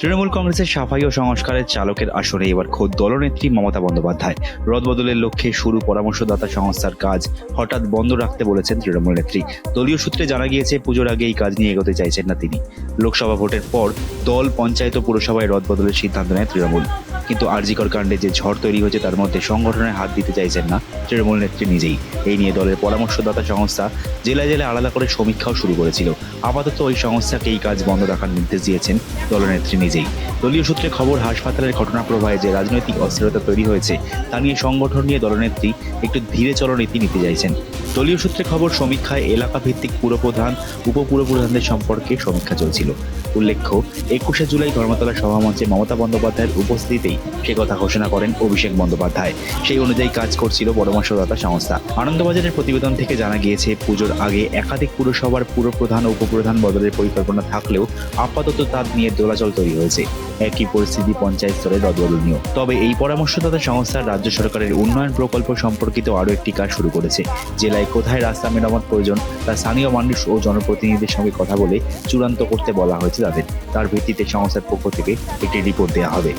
তৃণমূল কংগ্রেসের সাফাই ও সংস্কারের চালকের আসরে এবার খোদ দলনেত্রী মমতা বন্দ্যোপাধ্যায়। রদবদলের লক্ষ্যে শুরু পরামর্শদাতা সংস্থার কাজ হঠাৎ বন্ধ রাখতে বলেছেন তৃণমূল নেত্রী। দলীয় সূত্রে জানা গিয়েছে, পুজোর আগে এই কাজ নিয়ে এগোতে চাইছেন না তিনি। লোকসভা ভোটের পর দল পঞ্চায়েত ও পুরসভায় রদবদলের সিদ্ধান্ত নেয় তৃণমূল। কিন্তু আরজিকর কাণ্ডে যে ঝড় তৈরি হয়েছে তার মধ্যে সংগঠনের হাত দিতে চাইছেন না তৃণমূল নেত্রী নিজেই। এই নিয়ে দলের পরামর্শদাতা সংস্থা জেলায় জেলায় আলাদা করে সমীক্ষাও শুরু করেছিল। আপাতত ওই সংস্থাকে এই কাজ বন্ধ রাখার নির্দেশ দিয়েছেন দলনেত্রী নিজেই। দলীয় সূত্রে খবর, হাসপাতালের ঘটনা প্রবাহে যে রাজনৈতিক অস্থিরতা তৈরি হয়েছে, তা নিয়ে সংগঠন নিয়ে দলনেত্রী একটু ধীরে চলনীতি নিতে চাইছেন। দলীয় সূত্রে খবর, সমীক্ষায় এলাকা ভিত্তিক পুরপ্রধান, উপপুরপ্রধানদের সম্পর্কে সমীক্ষা চলছিল। উল্লেখ্য, একুশে জুলাই ধর্মতলা সভামঞ্চে মমতা বন্দ্যোপাধ্যায়ের উপস্থিতিতেই সে কথা ঘোষণা করেন অভিষেক বন্দ্যোপাধ্যায়। সেই অনুযায়ী কাজ করছিল পরামর্শদাতা সংস্থা। আনন্দবাজারের প্রতিবেদন থেকে জানা গিয়েছে, পুজোর আগে একাধিক পুরসভার পুরপ্রধান ও উপপ্রধান বদলের পরিকল্পনা থাকলেও আপাতত তার নিয়ে দোলাচল তৈরি হয়েছে। একই পরিস্থিতি পঞ্চায়েত স্তরে রদবদল তবে এই পরামর্শদাতা সংস্থার রাজ্য সরকারের উন্নয়ন প্রকল্প সম্পর্কিত আরও একটি কাজ শুরু করেছে। জেলায় কোথায় রাস্তা মেরামত প্রয়োজন, তা স্থানীয় মানুষ ও জনপ্রতিনিধিদের সঙ্গে কথা বলে চূড়ান্ত করতে বলা হয়েছে তাদের। তার ভিত্তিতে সংস্থার পক্ষ থেকে একটি রিপোর্ট দেওয়া হবে।